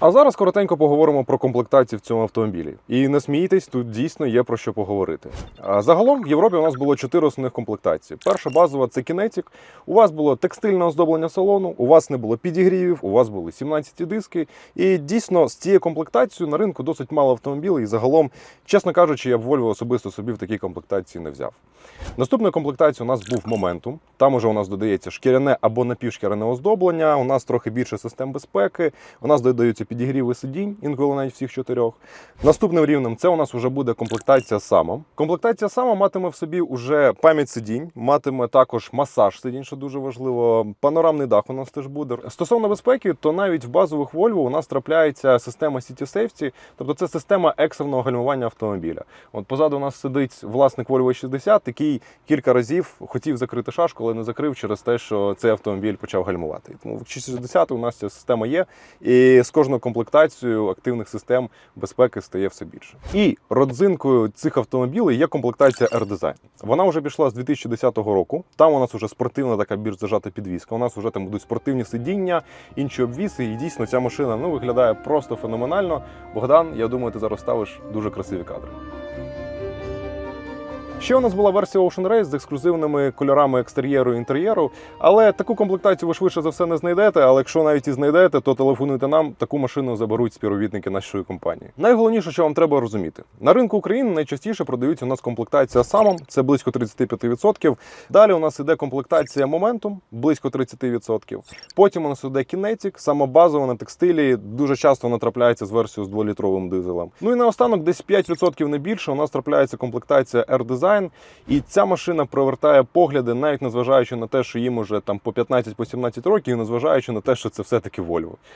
А зараз коротенько поговоримо про комплектацію в цьому автомобілі. І не смійтесь, тут дійсно є про що поговорити. Загалом в Європі у нас було чотири основних комплектації. Перша базова це Kinetic. У вас було текстильне оздоблення салону, у вас не було підігрівів, у вас були 17 диски. І дійсно з цією комплектацією на ринку досить мало автомобілів. І загалом, чесно кажучи, я б Volvo особисто собі в такій комплектації не взяв. Наступною комплектацією у нас був Momentum. Там уже у нас додається шкіряне або напівшкіряне оздоблення. У нас трохи більше систем безпеки. У нас додаються підігріви сидінь, інколи навіть всіх чотирьох. Наступним рівнем це у нас вже буде комплектація сама. Комплектація сама матиме в собі уже пам'ять сидінь, матиме також масаж сидінь, що дуже важливо. Панорамний дах у нас теж буде. Стосовно безпеки, то навіть в базових Volvo у нас трапляється система City Safety, тобто це система екстреного гальмування автомобіля. От позаду у нас сидить власник Volvo 60, який кілька разів хотів закрити шашку, але не закрив через те, що цей автомобіль почав гальмувати. Тому в 60 у нас ця система є, і з кожною комплектацією активних систем безпеки стає все більше. І родзинкою цих автомобілів є комплектація R-Design. Вона вже пішла з 2010 року. Там у нас вже спортивна така більш зажата підвізка. У нас вже там будуть спортивні сидіння, інші обвіси. І дійсно ця машина ну, виглядає просто феноменально. Богдан, я думаю, ти зараз ставиш дуже красиві кадри. Ще у нас була версія Ocean Race з ексклюзивними кольорами екстер'єру і інтер'єру, але таку комплектацію ви швидше за все не знайдете. Але якщо навіть і знайдете, то телефонуйте нам, таку машину заберуть співробітники нашої компанії. Найголовніше, що вам треба розуміти, на ринку України найчастіше продають у нас комплектація самом, це близько 35%. Далі у нас іде комплектація Momentum, близько 30%. Потім у нас іде Kinetic, сама базова на текстилі. Дуже часто вона трапляється з версією з 2-літровим дизелем. Ну і наостанок, десь 5% не більше. У нас трапляється комплектація R-Design. І ця машина привертає погляди, навіть незважаючи на те, що їм уже там по 15-17 років, і незважаючи на те, що це все-таки Volvo.